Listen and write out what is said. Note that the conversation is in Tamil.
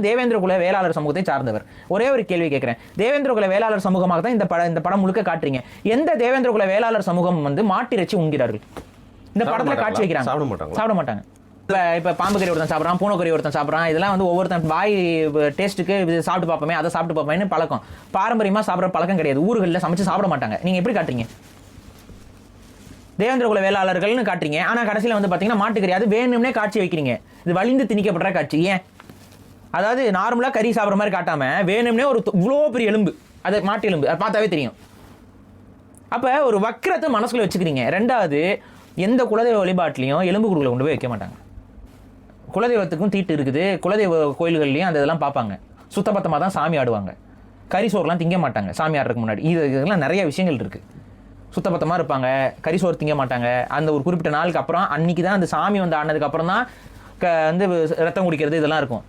அவர் தேவேந்திர குல வேளாளர் சமூகத்தை சார்ந்தவர். ஒரே ஒரு கேள்வி கேட்கிறேன். தேவேந்திர குல வேளாளர் சமூகமாக தான் இந்த படம் இந்த படம் முழுக்க காட்டுறீங்க. எந்த தேவேந்திர குல வேளாளர் சமூகம் வந்து மாட்டிறைச்சி உண்கிறார்கள்? இந்த படத்துல காட்சி? வைக்கிறாங்க. சாப்பிட மாட்டாங்களா? சாப்பிட மாட்டாங்க. இப்போ பாம்பு கறி ஒருத்தன் சாப்பிட்றான் பூனைக்கறி ஒருத்தன் சாப்பிட்றான் இதெல்லாம் வந்து ஒவ்வொருத்தன் வாய் டேஸ்ட்டுக்கு இது சாப்பிட்டு பார்ப்போமே அதை சாப்பிட்டு பார்ப்போமேன்னு பழக்கம். பாரம்பரியமாக சாப்பிட்ற பழக்கம் கிடையாது. ஊர்களில் சமைச்சு சாப்பிட மாட்டாங்க. நீங்கள் எப்படி காட்டுறீங்க? தேவேந்திர குல வேளாளர்கள்னு காட்டுறீங்க. ஆனால் கடைசியில் வந்து பார்த்தீங்கன்னா மாட்டுக்கறி அது வேணும்னே காட்சி வைக்கிறீங்க. இது வலிந்து திணிக்கப்படுற காட்சி. ஏன்? அதாவது நார்மலாக கறி சாப்பிட்ற மாதிரி காட்டாமல் வேணும்னே ஒரு இவ்வளோ பெரிய எலும்பு. அது மாட்டு எலும்பு. அது பார்த்தாவே தெரியும். அப்போ ஒரு வக்கிரத்தை மனசுக்குள்ள வச்சுக்கிறீங்க. ரெண்டாவது எந்த குலதெய்வ வழிபாட்டிலையும் எலும்பு குடுக்கல கொண்டு போய் வைக்க மாட்டாங்க. குலதெய்வத்துக்கும் தீட்டு இருக்குது. குலதெய்வ கோயில்கள்லையும் அந்த இதெல்லாம் பார்ப்பாங்க. சுத்தபத்தமாக தான் சாமி ஆடுவாங்க. கறி சோறுலாம் திங்க மாட்டாங்க. சாமி ஆடுறதுக்கு முன்னாடி. இது இதெல்லாம் நிறைய விஷயங்கள் இருக்குது சுத்தபத்தமாக இருப்பாங்க. கறி சோறு திங்க மாட்டாங்க. அந்த ஒரு குறிப்பிட்ட நாளுக்கு அப்புறம் அன்னைக்கு தான் அந்த சாமி வந்து ஆனதுக்கு அப்புறம் தான் க வந்து ரத்தம் குடிக்கிறது இதெல்லாம் இருக்கும்.